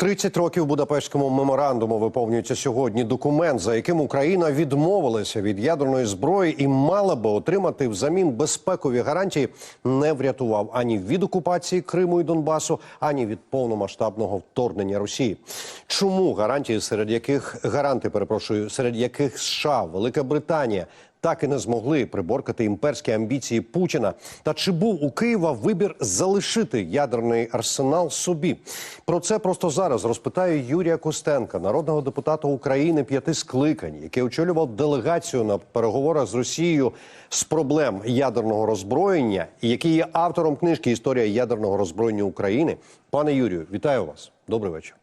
30 років Будапештському меморандуму виповнюється сьогодні документ, за яким Україна відмовилася від ядерної зброї і мала би отримати взамін безпекові гарантії, не врятував ані від окупації Криму і Донбасу, ані від повномасштабного вторгнення Росії. Чому гарантії, серед яких гаранти, перепрошую, серед яких США, Велика Британія так і не змогли приборкати імперські амбіції Путіна. Та чи був у Києва вибір залишити ядерний арсенал собі? Про це просто зараз розпитаю Юрія Костенка, народного депутата України п'яти скликань, який очолював делегацію на переговорах з Росією з проблем ядерного роззброєння, і який є автором книжки Історія ядерного роззброєння України. Пане Юрію, вітаю вас. Добрий вечір.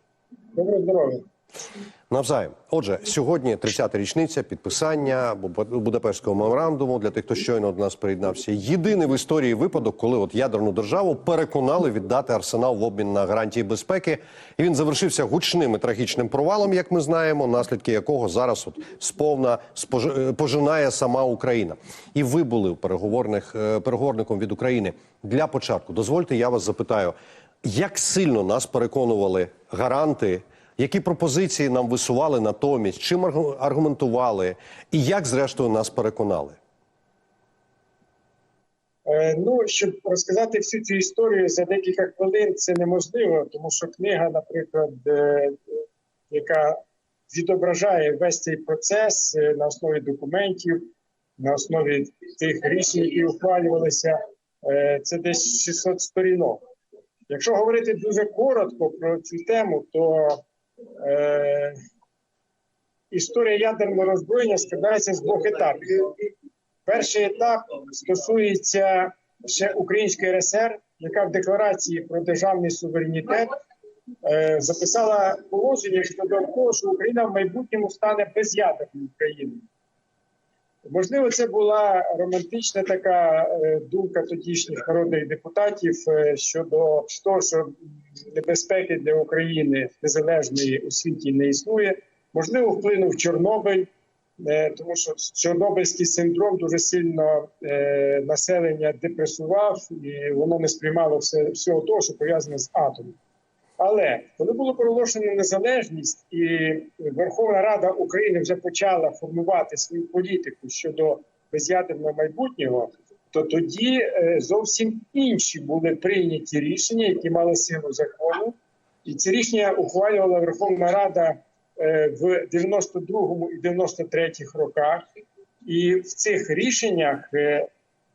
Доброго здоров'я. Навзаєм. Отже, сьогодні 30-та річниця підписання Бу- Будапештського меморандуму для тих, хто щойно до нас приєднався. Єдиний в історії випадок, коли от ядерну державу переконали віддати арсенал в обмін на гарантії безпеки. І він завершився гучним і трагічним провалом, як ми знаємо, наслідки якого зараз от сповна спож- е, пожинає сама Україна. І ви були переговорних е, переговорником від України. Для початку дозвольте, я вас запитаю, як сильно нас переконували гаранти. Які пропозиції нам висували натомість? Чим аргу- аргументували? І як, зрештою, нас переконали? Е, Ну, щоб розказати всю цю історію за декілька хвилин, це неможливо, тому що книга, наприклад, е, яка відображає весь цей процес е, на основі документів, на основі тих рішень, які ухвалювалися, це десь 600 сторінок. Якщо говорити дуже коротко про цю тему, то е, історія ядерного роззброєння складається з двох етапів. Перший етап стосується ще Української РСР, яка в декларації про державний суверенітет е, записала положення щодо того, що Україна в майбутньому стане без'ядерною країною. Можливо, це була романтична така е, думка тодішніх народних депутатів е, щодо того, що небезпеки для України незалежної у світі не існує. Можливо, вплинув Чорнобиль, е, тому що Чорнобильський синдром дуже сильно населення депресував, і воно не сприймало всього того, що пов'язане з атомом. Але коли було проголошено незалежність, і Верховна Рада України вже почала формувати свою політику щодо без'ядерного майбутнього, то тоді е, зовсім інші були прийняті рішення, які мали силу закону, і ці рішення ухвалювала Верховна Рада е, в 92-му і 93-х роках. І в цих рішеннях е,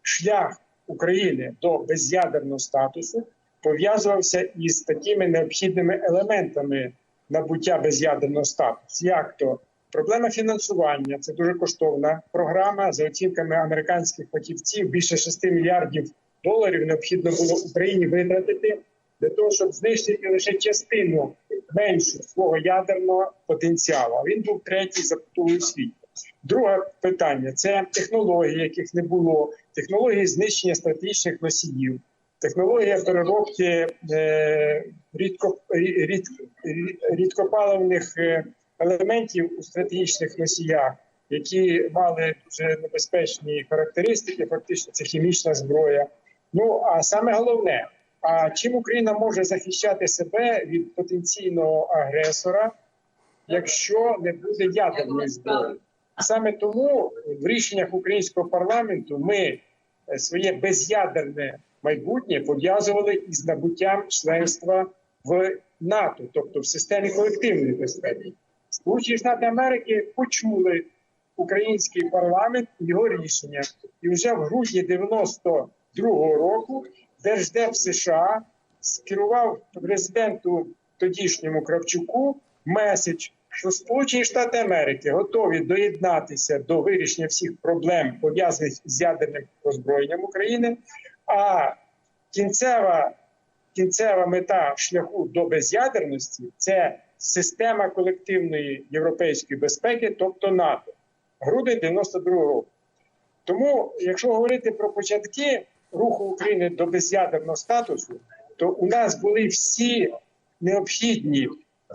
шлях України до без'ядерного статусу пов'язувався із такими необхідними елементами набуття без'ядерного статусу, як то проблема фінансування це дуже коштовна програма. За оцінками американських фахівців, більше 6 мільярдів доларів необхідно було Україні витратити для того, щоб знищити лише частину меншу свого ядерного потенціалу. Він був третій за потугою світі. Друге питання це технології, яких не було, технології знищення стратегічних носіїв технологія переробки е, рідко, рід, рід, рідкопаливних е, елементів у стратегічних носіях, які мали дуже небезпечні характеристики, фактично це хімічна зброя. Ну а саме головне, а чим Україна може захищати себе від потенційного агресора, якщо не буде ядерної зброї? Саме тому в рішеннях українського парламенту ми е, своє без'ядерне майбутнє пов'язували із набуттям членства в НАТО, тобто в системі колективної безпеки. Сполучені Штати Америки почули український парламент його рішення, і вже в грудні 92-го року Держдеп США скерував президенту тодішньому Кравчуку меседж, що Сполучені Штати Америки готові доєднатися до вирішення всіх проблем пов'язаних з ядерним роззброєнням України. А кінцева, кінцева мета шляху до без'ядерності це система колективної європейської безпеки, тобто НАТО, грудень 92 року. Тому, якщо говорити про початки руху України до без'ядерного статусу, то у нас були всі необхідні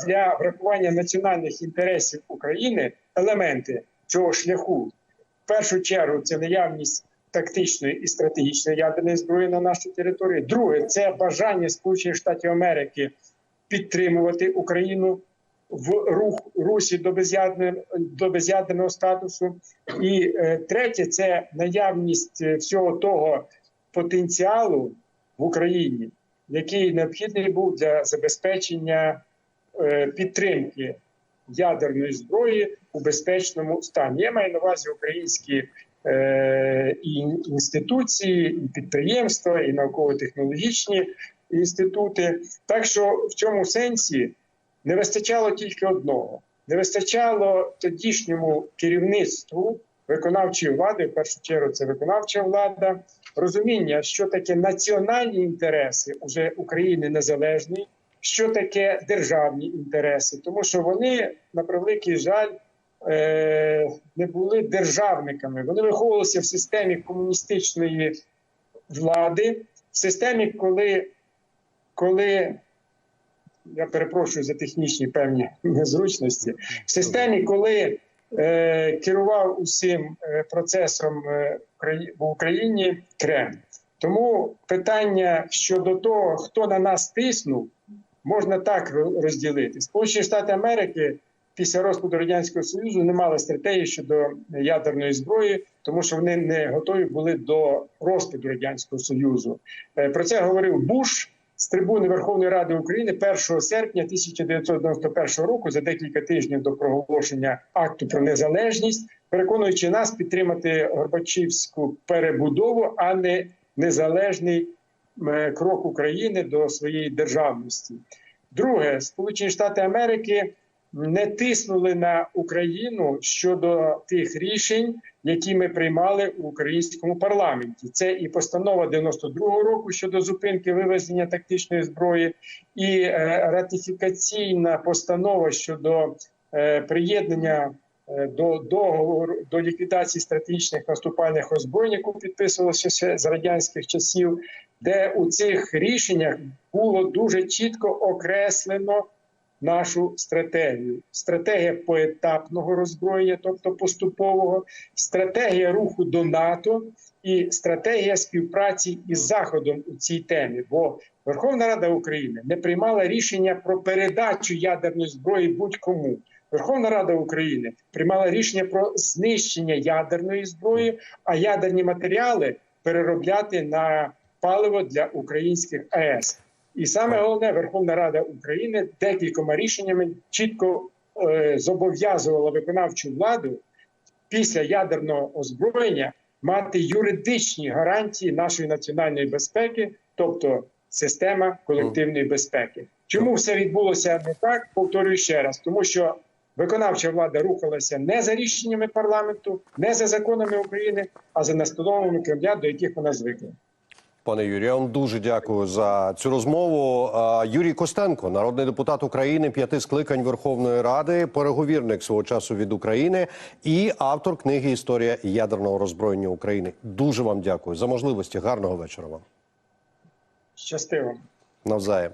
для врахування національних інтересів України елементи цього шляху. В першу чергу це наявність тактичної і стратегічної ядерної зброї на нашій території. Друге, це бажання Сполучених Штатів Америки підтримувати Україну в рух русі до без'ядерного, до без'ядерного статусу. І е, третє це наявність е, всього того потенціалу в Україні, який необхідний був для забезпечення е, підтримки ядерної зброї у безпечному стані. Я маю на увазі українські і інституції, і підприємства, і науково-технологічні інститути. Так що в цьому сенсі не вистачало тільки одного: не вистачало тодішньому керівництву виконавчої влади, в першу чергу, це виконавча влада, розуміння, що таке національні інтереси уже України незалежної, що таке державні інтереси, тому що вони, на превеликий жаль, е, не були державниками. Вони виховувалися в системі комуністичної влади, в системі, коли, коли я перепрошую за технічні певні незручності, в системі, коли е, керував усім е, процесом е, в Україні Кремль. Тому питання щодо того, хто на нас тиснув, можна так розділити. Сполучені Штати Америки після розпаду радянського союзу не мали стратегії щодо ядерної зброї, тому що вони не готові були до розпаду радянського союзу. Е, Про це говорив Буш з трибуни Верховної Ради України 1 серпня 1991 року, за декілька тижнів до проголошення акту про незалежність, переконуючи нас підтримати Горбачівську перебудову, а не незалежний е, крок України до своєї державності. Друге, Сполучені Штати Америки не тиснули на Україну щодо тих рішень, які ми приймали у українському парламенті. Це і постанова 92-го року щодо зупинки вивезення тактичної зброї, і е, ратифікаційна постанова щодо е, приєднання е, до договору до ліквідації стратегічних наступальних озброєнь, яку підписувалося з радянських часів, де у цих рішеннях було дуже чітко окреслено нашу стратегію. Стратегія поетапного роззброєння, тобто поступового, стратегія руху до НАТО і стратегія співпраці із Заходом у цій темі. Бо Верховна Рада України не приймала рішення про передачу ядерної зброї будь-кому. Верховна Рада України приймала рішення про знищення ядерної зброї, а ядерні матеріали переробляти на паливо для українських АЕС. І саме головне, Верховна Рада України декількома рішеннями чітко е, зобов'язувала виконавчу владу після ядерного озброєння мати юридичні гарантії нашої національної безпеки, тобто система колективної безпеки. Чому все відбулося не так? Повторюю ще раз, тому що виконавча влада рухалася не за рішеннями парламенту, не за законами України, а за настановами Кремля, до яких вона звикла. Пане Юрію, я вам дуже дякую за цю розмову. Юрій Костенко, народний депутат України, п'яти скликань Верховної Ради, переговірник свого часу від України і автор книги Історія ядерного роззброєння України. Дуже вам дякую за можливості. Гарного вечора вам Щастиво. навзаєм.